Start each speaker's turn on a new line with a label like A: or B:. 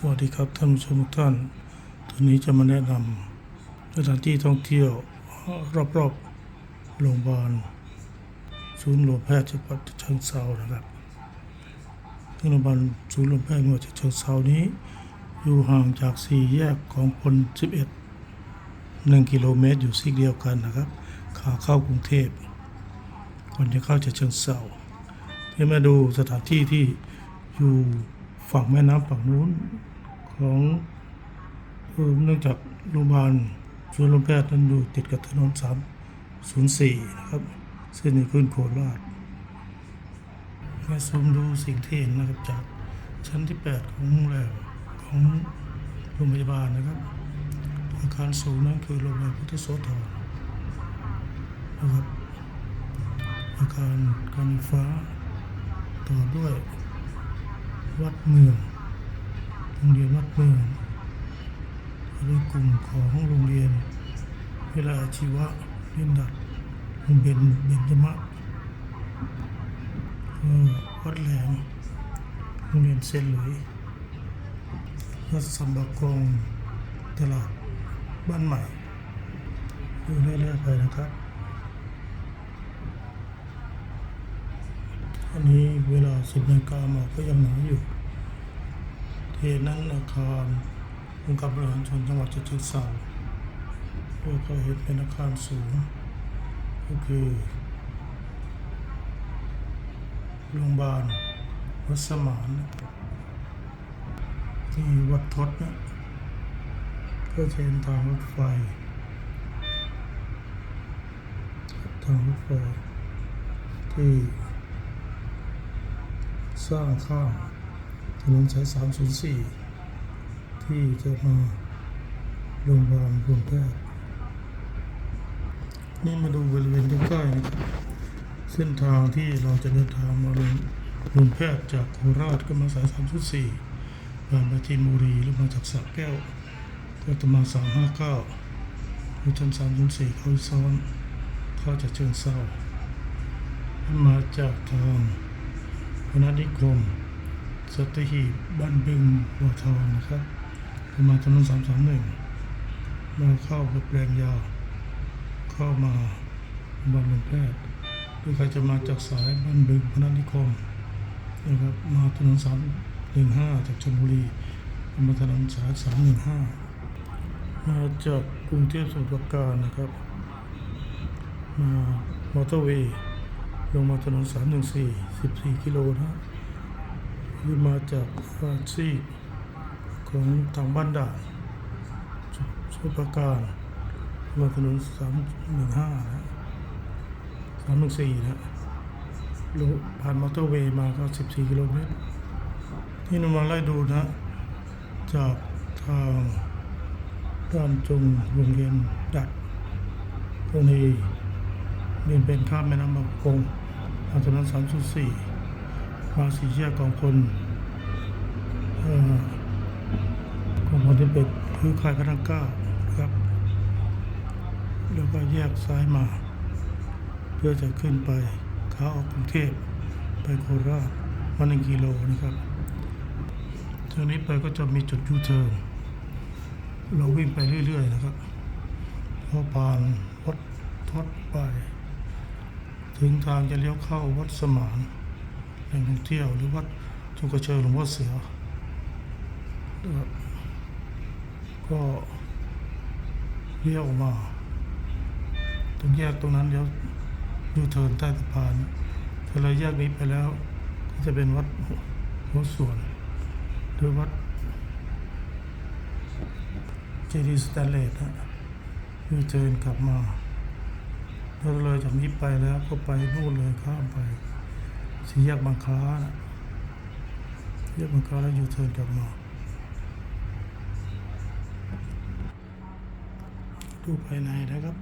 A: สวัสดีครับท่านผู้ชมทุกท่านตอนนี้จะมาแนะนำสถานที่ท่องเที่ยวรอบๆโรงพยาบาลศูนย์รวมแพทย์จังหวัดฉะเชิงเซานะครับโรงพยาบาลศูนย์รวมแพทย์จังหวัดฉะเชิงเซานี้ อยู่ห่างจากสี่แยกของพล11 1กิโลเมตรอยู่ซีกเดียวกันนะครับขาเข้ากรุงเทพก่อนจะเข้าฉะเชิงเซาที่มาดูสถานที่ที่อยู่ ฝั่งแม่น้ำฝั่งนู้นของเนื่องจากโรงพยาบาลศูนย์โรงแพทย์นั้นอยู่ติดกับถนน304นะครับเส้นนี้ขึ้นโคราชมาซูมดูสิ่งที่เห็นนะครับจากชั้นที่ 8 ของโรงแรมของโรงพยาบาลนะครับอาคารสูงนั้นคือโรงแรมพุทธโสธรนะครับอาคารการไฟฟ้าต่อด้วย วัดเมือง โรงเรียนวัดเมืองเป็นกลุ่มของโรงเรียนเวลาชีวะเรียนดัดโรงเรียนเบญจมะวัดแหลมโรงเรียนเซนหลุยวัดสัมบากงตลาดบ้านใหม่ดูเรื่อยๆไปนะครับ อันนี้เวลาสิบนาฬิกาหมอกก็ยังหนาอยู่ เหตุนั้นอาคารองค์การบริหารส่วนจังหวัดฉะเชิงเทราโดยเห็นเป็นอาคารสูง ก็คือโรงพยาบาลวัดสมานที่วัดทศนะก็เห็นทางรถไฟทางรถไฟที่สร้างข้าม ถนนสาย304 ที่จะมาโรงพยาบาลรวมแพทย์นี่มาดูบริเวณใกล้ๆนะครับเส้นทางที่เราจะเดินทางมาโรงโรงแพทย์จากโคราชก็มาสาย304ผ่านมาจีนบุรีหรือมาจากสระแก้ว ก็จะมา359หรือจน304เข้าซ้อนเข้าจากเชิงเศร้ามาจากทางพนัสนิคม สัตหีบบ้านบึงบัวทองนะครับประมาณถนนสามสามหนึ่งมาเข้าไปแปลงยาวเข้ามาบำรุงแพทย์หรือใครจะมาจากสายบ้านบึงพนัสนิคมนะครับมาถนนสามหนึ่งห้าจากชลบุรีมาถนนสายสามหนึ่งห้ามาจากกรุงเทพสมุทรปราการนะครับมามอเตอร์เวย์ลงมาถนนสามหนึ่งสี่สิบสี่กิโลนะ ที่มาจากอาชีพของทางบ้านด่านสุปราการมาถนนสามหนึ่งห้าสามหนึ่งสี่นะลงผ่านมอเตอร์เวย์มาก็สิบสี่กิโลเมตรที่นำมาไล่ดูนะ จากทางด้านจงโรงเรียนดัดตรงนี้เรียนเป็นข้ามแม่น้ำบางกงมาถนนสามสุสี่ มาสี่แยกของคนเอ่อของคนที่เป็นคือค่ายพระนั่งเก้าครับ แล้วก็แยกซ้ายมา เพื่อจะขึ้นไปขาออกกรุงเทพไปโคราชวันหนึ่งกิโลนะครับจากนี้ไปก็จะมีจุดยูเทิร์นเราวิ่งไปเรื่อย ๆ นะครับพอผ่านวัดทดไป ถึงทางจะเลี้ยวเข้าวัดสมาน แหล่งท่องเที่ยว หรือวัดจุกกระเชอหลวงพ่อเสือนะครับก็เลี้ยวมาตรงแยกตรงนั้นเลี้ยวยูเทิร์นใต้สะพานถ้าเลยแยกนี้ไปแล้ว ก็จะเป็นวัดหัวสวน หรือวัดเจดีย์สแตนเลสนะยูเทิร์นกลับมาแล้วเลยจากนี้ไปแล้วก็ไปนู่นเลยข้ามไป สี่แยกบางคล้านะแยกบางคล้าแล้วยูเทิร์นกลับมาดูภายในนะครับ